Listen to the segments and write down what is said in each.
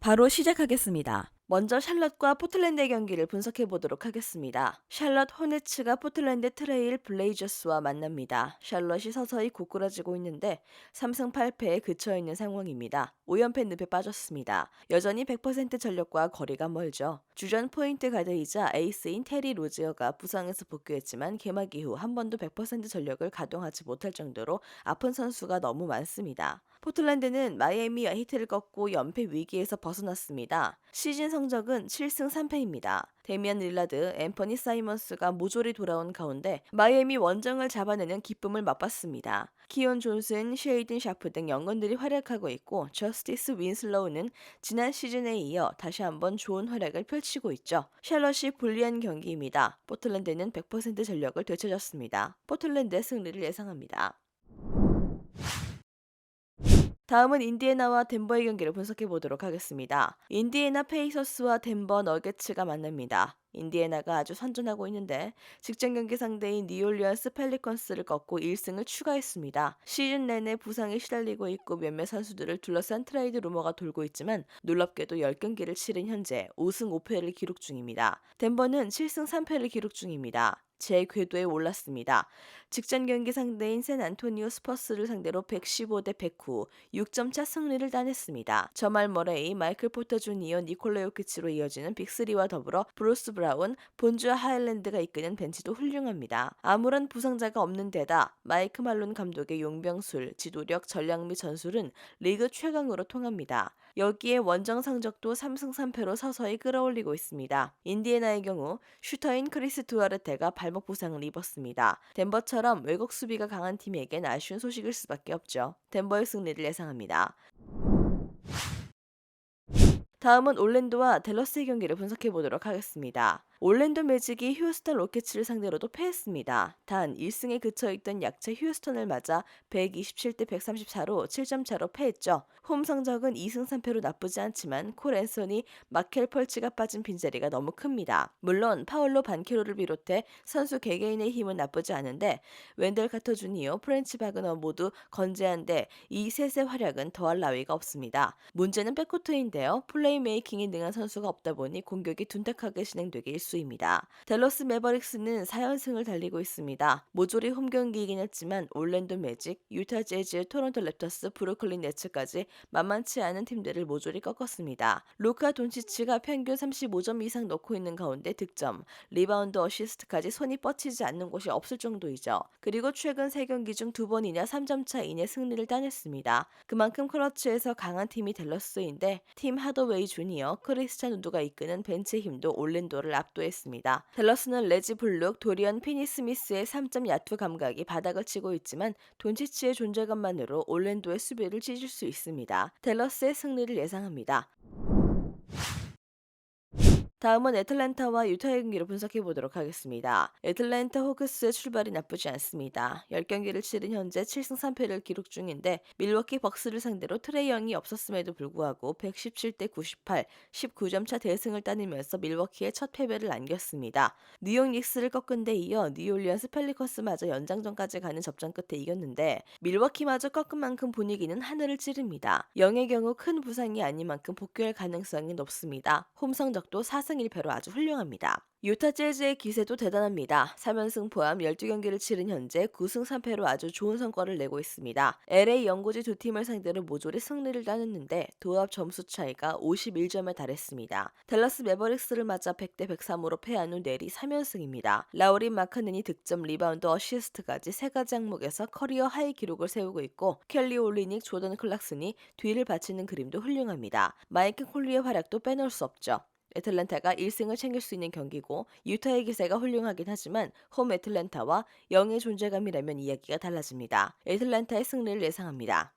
바로 시작하겠습니다. 먼저 샬럿과 포틀랜드의 경기를 분석해 보도록 하겠습니다. 샬럿 호네츠가 포틀랜드 트레일 블레이저스와 만납니다. 샬럿이 서서히 고꾸라지고 있는데 3승 8패에 그쳐 있는 상황입니다. 5연패 늪에 빠졌습니다. 여전히 100% 전력과 거리가 멀죠. 주전 포인트 가드이자 에이스인 테리 로지어가 부상에서 복귀했지만 개막 이후 한 번도 100% 전력을 가동하지 못할 정도로 아픈 선수가 너무 많습니다. 포틀랜드는 마이애미와 히트를 꺾고 연패 위기에서 벗어났습니다. 시즌 성적은 7승 3패입니다. 데미안 릴라드, 앰퍼니 사이먼스가 모조리 돌아온 가운데 마이애미 원정을 잡아내는 기쁨을 맛봤습니다. 키온 존슨, 쉐이든 샤프 등 연건들이 활약하고 있고 저스티스 윈슬로우는 지난 시즌에 이어 다시 한번 좋은 활약을 펼치고 있죠. 샬럿이 불리한 경기입니다. 포틀랜드는 100% 전력을 되찾았습니다. 포틀랜드의 승리를 예상합니다. 다음은 인디애나와 덴버의 경기를 분석해 보도록 하겠습니다. 인디애나 페이서스와 덴버 너게츠가 만납니다. 인디애나가 아주 선전하고 있는데 직전 경기 상대인 니올리언스 펠리컨스를 꺾고 1승을 추가했습니다. 시즌 내내 부상에 시달리고 있고 몇몇 선수들을 둘러싼 트레이드 루머가 돌고 있지만 놀랍게도 10경기를 치른 현재 5승 5패를 기록 중입니다. 덴버는 7승 3패를 기록 중입니다. 제 궤도에 올랐습니다. 직전 경기 상대인 샌 안토니오 스퍼스를 상대로 115대 109, 6점 차 승리를 따냈습니다. 저말 머레이, 마이클 포터 주니어, 니콜라 요키치로 이어지는 빅3와 더불어 브루스 브라운, 본주아 하일랜드가 이끄는 벤치도 훌륭합니다. 아무런 부상자가 없는 데다 마이크 말론 감독의 용병술, 지도력, 전략 및 전술은 리그 최강으로 통합니다. 여기에 원정 성적도 3승 3패로 서서히 끌어올리고 있습니다. 인디애나의 경우 슈터인 크리스 두아르테가 발목 부상을 입었습니다. 덴버처럼 외국 수비가 강한 팀에겐 아쉬운 소식일 수밖에 없죠. 덴버의 승리를 예상합니다. 다음은 올랜도와 댈러스의 경기를 분석해 보도록 하겠습니다. 올랜도 매직이 휴스턴 로켓츠를 상대로도 패했습니다. 단 1승에 그쳐있던 약체 휴스턴을 맞아 127대 134로 7점 차로 패했죠. 홈 성적은 2승 3패로 나쁘지 않지만 콜 앤서니, 마켈 펄치가 빠진 빈자리가 너무 큽니다. 물론 파울로 반케로를 비롯해 선수 개개인의 힘은 나쁘지 않은데 웬델 카터 주니어, 프렌치 바그너 모두 건재한데 이 셋의 활약은 더할 나위가 없습니다. 문제는 백코트인데요. 플레이메이킹이 능한 선수가 없다 보니 공격이 둔탁하게 진행되기 일수 수입니다. 댈러스 매버릭스는 4연승을 달리고 있습니다. 모조리 홈 경기이긴 했지만 올랜도 매직, 유타 재즈, 토론토 랩터스, 브루클린 네츠까지 만만치 않은 팀들을 모조리 꺾었습니다. 루카 돈치치가 평균 35점 이상 넣고 있는 가운데 득점, 리바운드 어시스트까지 손이 뻗치지 않는 곳이 없을 정도이죠. 그리고 최근 3경기 중 두 번이나 3점 차 이내 승리를 따냈습니다. 그만큼 클러치에서 강한 팀이 댈러스인데 팀 하더웨이 주니어, 크리스찬 우드가 이끄는 벤치의 힘도 올랜도를 압도 압도했습니다. 댈러스는 레지 블룩, 도리언 피니 스미스의 3점 야투 감각이 바닥을 치고 있지만 돈치치의 존재감만으로 올랜도의 수비를 찢을 수 있습니다. 댈러스의 승리를 예상합니다. 다음은 애틀랜타와 유타의 경기를 분석해 보도록 하겠습니다. 애틀랜타 호크스의 출발이 나쁘지 않습니다. 10경기를 치른 현재 7승 3패를 기록 중인데 밀워키 벅스를 상대로 트레이 영이 없었음에도 불구하고 117대 98, 19점 차 대승을 따내면서 밀워키의 첫 패배를 안겼습니다. 뉴욕 닉스를 꺾은 데 이어 뉴올리언스 펠리커스마저 연장전까지 가는 접전 끝에 이겼는데 밀워키마저 꺾은 만큼 분위기는 하늘을 찌릅니다. 영의 경우 큰 부상이 아닌 만큼 복귀할 가능성이 높습니다. 홈 성적도 4승 4승 1패로 아주 훌륭합니다. 유타 재즈의 기세도 대단합니다. 3연승 포함 12경기를 치른 현재 9승 3패로 아주 좋은 성과를 내고 있습니다. LA 연고지 두 팀을 상대로 모조리 승리를 따냈는데 도합 점수 차이가 51점에 달했습니다. 댈러스 매버릭스를 맞아 100대 103으로 패한 후 내리 3연승입니다. 라우린 마카넨이 득점, 리바운드, 어시스트까지 세 가지 항목에서 커리어 하이 기록을 세우고 있고 켈리 올리닉, 조던 클락슨이 뒤를 바치는 그림도 훌륭합니다. 마이크 콜리의 활약도 빼놓을 수 없죠. 애틀랜타가 1승을 챙길 수 있는 경기고 유타의 기세가 훌륭하긴 하지만 홈 애틀랜타와 영의 존재감이라면 이야기가 달라집니다. 애틀랜타의 승리를 예상합니다.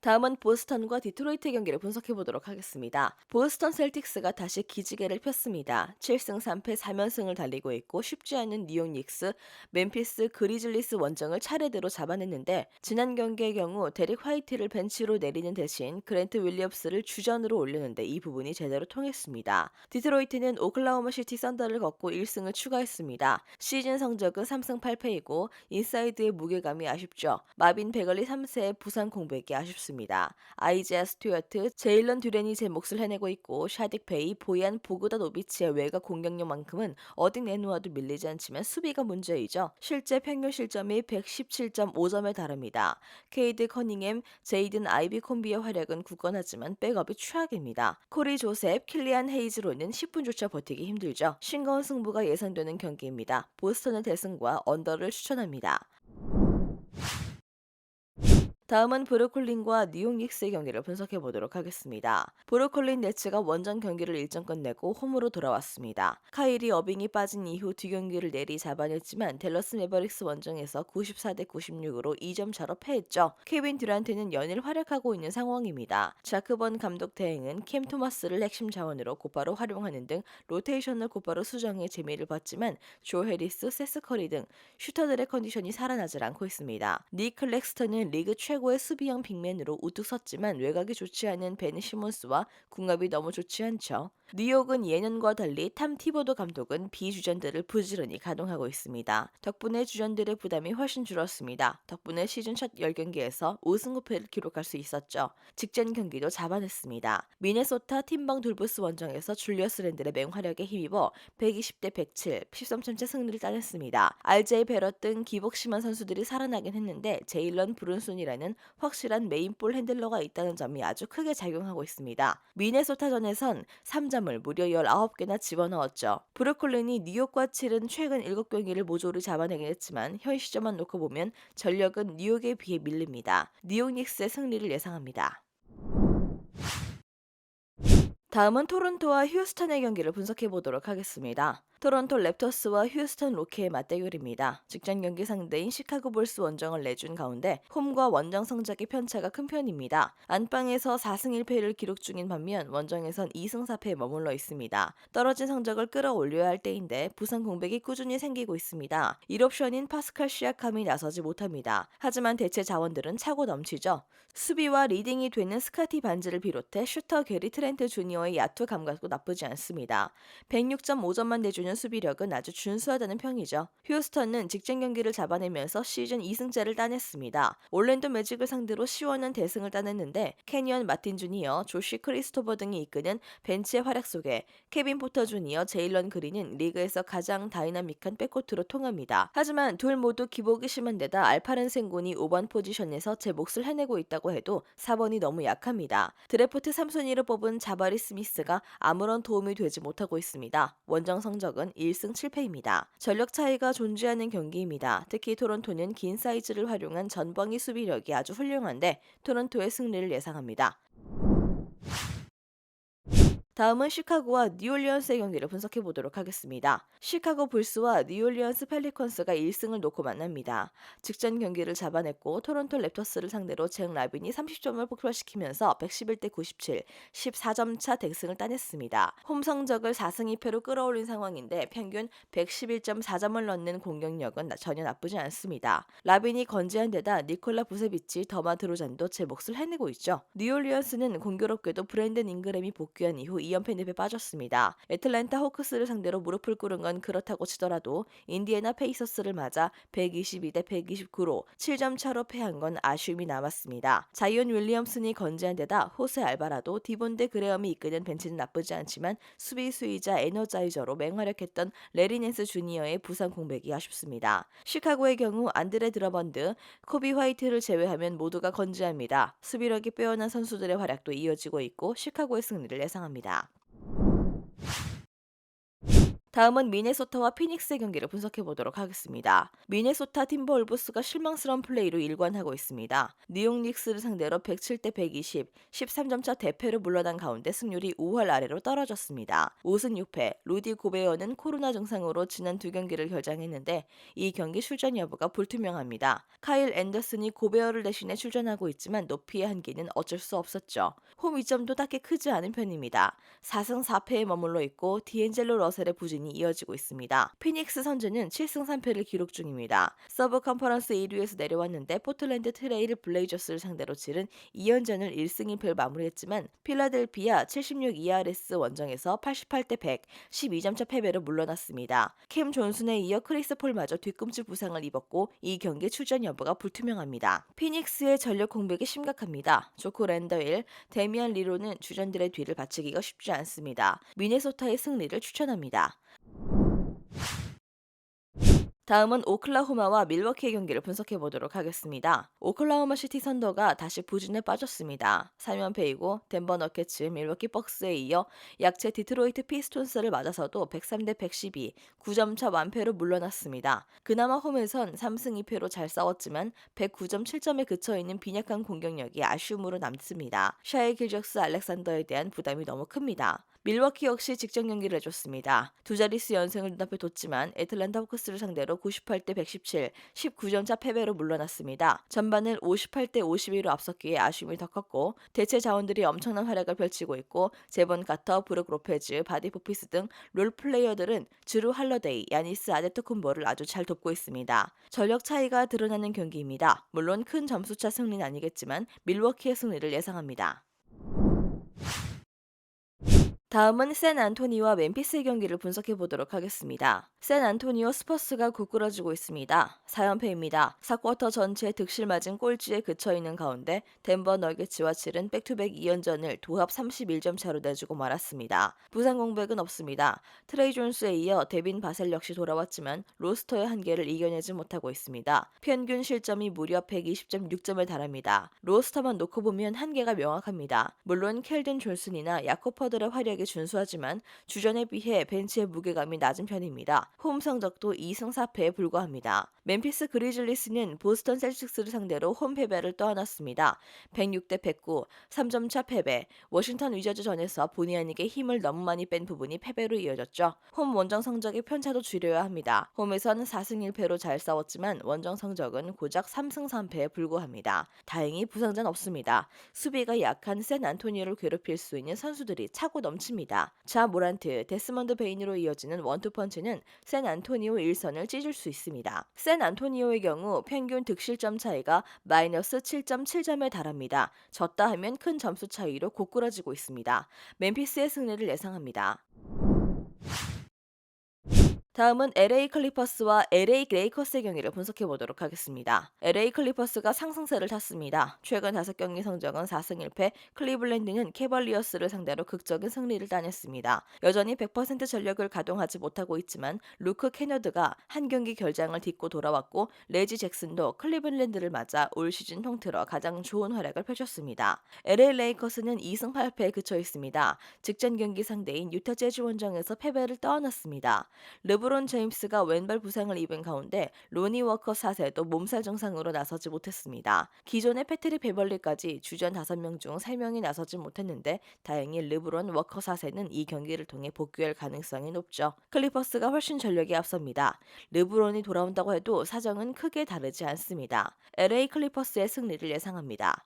다음은 보스턴과 디트로이트 경기를 분석해 보도록 하겠습니다. 보스턴 셀틱스가 다시 기지개를 폈습니다. 7승 3패 3연승을 달리고 있고 쉽지 않은 뉴욕 닉스, 멤피스 그리즐리스 원정을 차례대로 잡아냈는데 지난 경기의 경우 데릭 화이트를 벤치로 내리는 대신 그랜트 윌리엄스를 주전으로 올리는데 이 부분이 제대로 통했습니다. 디트로이트는 오클라호마 시티 썬더를 걷고 1승을 추가했습니다. 시즌 성적은 3승 8패이고 인사이드의 무게감이 아쉽죠. 마빈 베걸리 3세의 부상 공백이 아쉽습니다. 좋습니다. 아이지아 스튜어트, 제일런 듀렌이 제 몫을 해내고 있고 샤딕 베이, 보이안 보그다 노비치의 외곽 공격력만큼은 어디 내놓아도 밀리지 않지만 수비가 문제이죠. 실제 평균 실점이 117.5점에 달합니다. 케이드 커닝햄, 제이든 아이비 콤비의 활약은 굳건하지만 백업이 최악입니다. 코리 조셉, 킬리안 헤이즈로는 10분조차 버티기 힘들죠. 싱거운 승부가 예상되는 경기입니다. 보스턴의 대승과 언더를 추천합니다. 다음은 브루클린과 뉴욕 닉스의 경기를 분석해 보도록 하겠습니다. 브루클린 네츠가 원정 경기를 일정 끝내고 홈으로 돌아왔습니다. 카이리 어빙이 빠진 이후 두 경기를 내리 잡아냈지만 델러스 메버릭스 원정에서 94대 96으로 2점 차로 패했죠. 케빈 듀란트는 연일 활약하고 있는 상황입니다. 자크번 감독 대행은 캠 토마스를 핵심 자원으로 곧바로 활용하는 등 로테이션을 곧바로 수정해 재미를 봤지만 조 해리스, 세스 커리 등 슈터들의 컨디션이 살아나질 않고 있습니다. 니 클렉스턴은 리그 최 최고의 수비형 빅맨으로 우뚝 섰지만 외곽이 좋지 않은 베니 시몬스와 궁합이 너무 좋지 않죠. 뉴욕은 예년과 달리 탐 티보도 감독은 비주전들을 부지런히 가동하고 있습니다. 덕분에 주전들의 부담이 훨씬 줄었습니다. 덕분에 시즌 첫 10경기에서 5승 5패를 기록할 수 있었죠. 직전 경기도 잡아냈습니다. 미네소타 팀방 돌부스 원정에서 줄리어스 랜들의 맹활약에 힘입어 120대 107, 13점째 승리를 따냈습니다. RJ 베럿 등 기복 심한 선수들이 살아나긴 했는데 제일런 브룬슨이라는 확실한 메인볼 핸들러가 있다는 점이 아주 크게 작용하고 있습니다. 미네소타전에선 3점 점을 무려 19개나 집어넣었죠. 브루클린이 뉴욕과 치른 최근 7경기를 모조리 잡아내긴 했지만 현 시점만 놓고 보면 전력은 뉴욕에 비해 밀립니다. 뉴욕 닉스의 승리를 예상합니다. 다음은 토론토와 휴스턴의 경기를 분석해 보도록 하겠습니다. 토론토 랩터스와 휴스턴 로키의 맞대결입니다. 직전 경기 상대인 시카고 볼스 원정을 내준 가운데 홈과 원정 성적의 편차가 큰 편입니다. 안방에서 4승 1패를 기록 중인 반면 원정에선 2승 4패에 머물러 있습니다. 떨어진 성적을 끌어올려야 할 때인데 부상 공백이 꾸준히 생기고 있습니다. 1옵션인 파스칼 시아캄이 나서지 못합니다. 하지만 대체 자원들은 차고 넘치죠. 수비와 리딩이 되는 스카티 반지를 비롯해 슈터 게리 트렌트 주니어의 야투 감각도 나쁘지 않습니다. 106.5점만 내주는 보여주는 수비력은 아주 준수하다는 평이죠. 휴스턴은 직전 경기를 잡아내면서 시즌 2승째를 따냈습니다. 올랜도 매직을 상대로 시원한 대승을 따냈는데 캐니언 마틴 주니어, 조시 크리스토버 등이 이끄는 벤치의 활약 속에 케빈 포터 주니어, 제일런 그린은 리그에서 가장 다이나믹한 백코트로 통합니다. 하지만 둘 모두 기복이 심한 데다 알파른 생곤이 5번 포지션에서 제 몫을 해내고 있다고 해도 4번이 너무 약합니다. 드래프트 3순위로 뽑은 자바리 스미스가 아무런 도움이 되지 못하고 있습니다. 원정 성적은 성적은 1승 7패입니다. 전력 차이가 존재하는 경기입니다. 특히 토론토는 긴 사이즈를 활용한 전방위 수비력이 아주 훌륭한데 토론토의 승리를 예상합니다. 다음은 시카고와 뉴올리언스의 경기를 분석해 보도록 하겠습니다. 시카고 불스와 뉴올리언스 펠리컨스가 1승을 놓고 만납니다. 직전 경기를 잡아냈고 토론토 랩터스를 상대로 잭 라빈이 30점을 폭발시키면서 111대 97, 14점 차 대승을 따냈습니다. 홈 성적을 4승 2패로 끌어올린 상황인데 평균 111.4점을 넣는 공격력은 전혀 나쁘지 않습니다. 라빈이 건재한 데다 니콜라 부세비치, 더마 드로잔도 제 몫을 해내고 있죠. 뉴올리언스는 공교롭게도 브랜든 잉그램이 복귀한 이후 2연패 늪에 빠졌습니다. 애틀랜타 호크스를 상대로 무릎을 꿇은 건 그렇다고 치더라도 인디애나 페이서스를 맞아 122대 129로 7점 차로 패한 건 아쉬움이 남았습니다. 자이언 윌리엄슨이 건재한 데다 호세 알바라도 디본데 그레엄이 이끄는 벤치는 나쁘지 않지만 수비수이자 에너자이저로 맹활약했던 레리넨스 주니어의 부상 공백이 아쉽습니다. 시카고의 경우 안드레 드러번드, 코비 화이트를 제외하면 모두가 건재합니다. 수비력이 빼어난 선수들의 활약도 이어지고 있고 시카고의 승리를 예상합니다. you 다음은 미네소타와 피닉스의 경기를 분석해 보도록 하겠습니다. 미네소타 팀버울브스가 실망스러운 플레이로 일관하고 있습니다. 뉴욕 닉스를 상대로 107대 120, 13점 차 대패로 물러난 가운데 승률이 5할 아래로 떨어졌습니다. 5승 6패, 루디 고베어는 코로나 증상으로 지난 두 경기를 결장했는데 이 경기 출전 여부가 불투명합니다. 카일 앤더슨이 고베어를 대신해 출전하고 있지만 높이의 한계는 어쩔 수 없었죠. 홈 이점도 딱히 크지 않은 편입니다. 4승 4패에 머물러 있고 디엔젤로 러셀의 부진 이 접전이 이어지고 있습니다. 피닉스 선즈는 7승 3패를 기록 중입니다. 서브 컨퍼런스 1위에서 내려왔는데 포틀랜드 트레일 블레이저스를 상대로 치른 2연전을 1승 1패를 마무리했지만 필라델피아 76 ERS 원정에서 88대 100, 12점차 패배로 물러났습니다. 캠 존슨에 이어 크리스 폴마저 뒤꿈치 부상을 입었고 이 경기 출전 여부가 불투명합니다. 피닉스의 전력 공백이 심각합니다. 조코 랜더일, 데미안 리로는 주전들의 뒤를 받치기가 쉽지 않습니다. 미네소타의 승리를 추천합니다. 다음은 오클라호마와 밀워키의 경기를 분석해 보도록 하겠습니다. 오클라호마 시티 선더가 다시 부진에 빠졌습니다. 3연패이고 덴버 너켓츠, 밀워키 벅스에 이어 약체 디트로이트 피스톤스를 맞아서도 103대 112, 9점 차 완패로 물러났습니다. 그나마 홈에선 3승 2패로 잘 싸웠지만 109점 7점에 그쳐 있는 빈약한 공격력이 아쉬움으로 남습니다. 샤이 길적스 알렉산더에 대한 부담이 너무 큽니다. 밀워키 역시 직전 경기를 해줬습니다. 두 자릿수 연승을 눈앞에 뒀지만 애틀랜타 호크스를 상대로 98대 117, 19점 차 패배로 물러났습니다. 전반을 58대 52로 앞섰기에 아쉬움이 더 컸고 대체 자원들이 엄청난 활약을 펼치고 있고 제본 카터, 브룩 로페즈, 바디 포피스 등 롤 플레이어들은 주루 할러데이, 야니스 아데토쿤보를 아주 잘 돕고 있습니다. 전력 차이가 드러나는 경기입니다. 물론 큰 점수차 승리는 아니겠지만 밀워키의 승리를 예상합니다. 다음은 샌 안토니와 멤피스의 경기를 분석해 보도록 하겠습니다. 샌 안토니오 스퍼스가 고꾸라지고 있습니다. 4연패입니다. 4쿼터 전체 득실 맞은 꼴찌에 그쳐 있는 가운데 덴버 너게츠와 치른 백투백 2연전을 도합 31점 차로 내주고 말았습니다. 부상 공백은 없습니다. 트레이 존스에 이어 데빈 바셀 역시 돌아왔지만 로스터의 한계를 이겨내지 못하고 있습니다. 평균 실점이 무려 120.6점을 달합니다. 로스터만 놓고 보면 한계가 명확합니다. 물론 켈든 존슨이나 야코퍼들의 활약 이 준수하지만 주전에 비해 벤치의 무게감이 낮은 편입니다. 홈 성적도 2승 4패에 불과합니다. 멤피스 그리즐리스는 보스턴 셀틱스를 상대로 홈 패배를 떠안았습니다. 106대 109, 3점 차 패배. 워싱턴 위저즈전에서 본의 아니게 힘을 너무 많이 뺀 부분이 패배로 이어졌죠. 홈 원정 성적의 편차도 줄여야 합니다. 홈에서는 4승 1패로 잘 싸웠지만 원정 성적은 고작 3승 3패에 불과합니다. 다행히 부상자는 없습니다. 수비가 약한 샌 안토니오를 괴롭힐 수 있는 선수들이 차고 넘 칩니다. 자 모란트, 데스먼드 베인으로 이어지는 원투펀치는 샌 안토니오 일선을 찢을 수 있습니다. 샌 안토니오의 경우 평균 득실점 차이가 마이너스 7.7점에 달합니다. 졌다 하면 큰 점수 차이로 고꾸라지고 있습니다. 멤피스의 승리를 예상합니다. 다음은 LA 클리퍼스와 LA 레이커스의 경기를 분석해 보도록 하겠습니다. LA 클리퍼스가 상승세를 탔습니다. 최근 5경기 성적은 4승 1패, 클리블랜드는 캐벌리어스를 상대로 극적인 승리를 따냈습니다. 여전히 100% 전력을 가동하지 못하고 있지만 루크 캐너드가 한 경기 결장을 딛고 돌아왔고 레지 잭슨도 클리블랜드를 맞아 올 시즌 통틀어 가장 좋은 활약을 펼쳤습니다. LA 레이커스는 2승 8패에 그쳐 있습니다. 직전 경기 상대인 유타 재즈 원정에서 패배를 떠안았습니다. 르브 르브론 제임스가 왼발 부상을 입은 가운데 로니 워커 4세도 몸살 증상으로 나서지 못했습니다. 기존의 패트릭 베벌리까지 주전 5명 중 3명이 나서지 못했는데 다행히 르브론 워커 4세는 이 경기를 통해 복귀할 가능성이 높죠. 클리퍼스가 훨씬 전력이 앞섭니다. 르브론이 돌아온다고 해도 사정은 크게 다르지 않습니다. LA 클리퍼스의 승리를 예상합니다.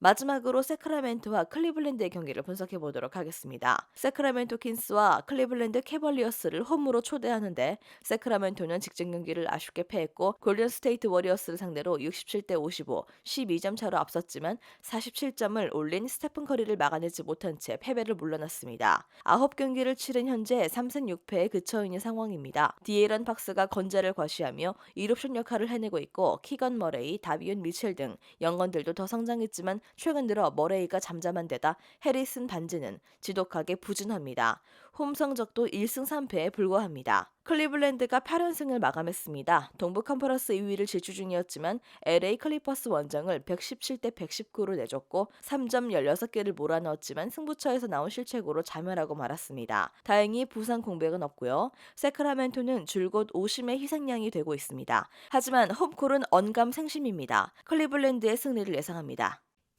마지막으로 세크라멘토와 클리블랜드의 경기를 분석해 보도록 하겠습니다. 세크라멘토 킨스와 클리블랜드 캐벌리어스를 홈으로 초대하는데 세크라멘토는 직전 경기를 아쉽게 패했고 골든 스테이트 워리어스를 상대로 67대 55, 12점 차로 앞섰지만 47점을 올린 스테픈 커리를 막아내지 못한 채 패배를 물러났습니다. 9경기를 치른 현재 3승 6패에 그쳐 있는 상황입니다. 디에런 박스가 건재를 과시하며 1옵션 역할을 해내고 있고 키건 머레이, 다비온 미첼 등 영건들도 더 성장했지만 최근 들어 머레이가 잠잠한 데다 해리슨 반지는 지독하게 부진합니다. 홈 성적도 1승 3패에 불과합니다. 클리블랜드가 8연승을 마감했습니다. 동부 컨퍼런스 2위를 질주 중이었지만 LA 클리퍼스 원정을 117대 119로 내줬고 3점 16개를 몰아넣었지만 승부처에서 나온 실책으로 자멸하고 말았습니다. 다행히 부상 공백은 없고요. 세크라멘토는 줄곧 오심의 희생양이 되고 있습니다. 하지만 홈콜은 언감 생심입니다. 클리블랜드의 승리를 예상합니다.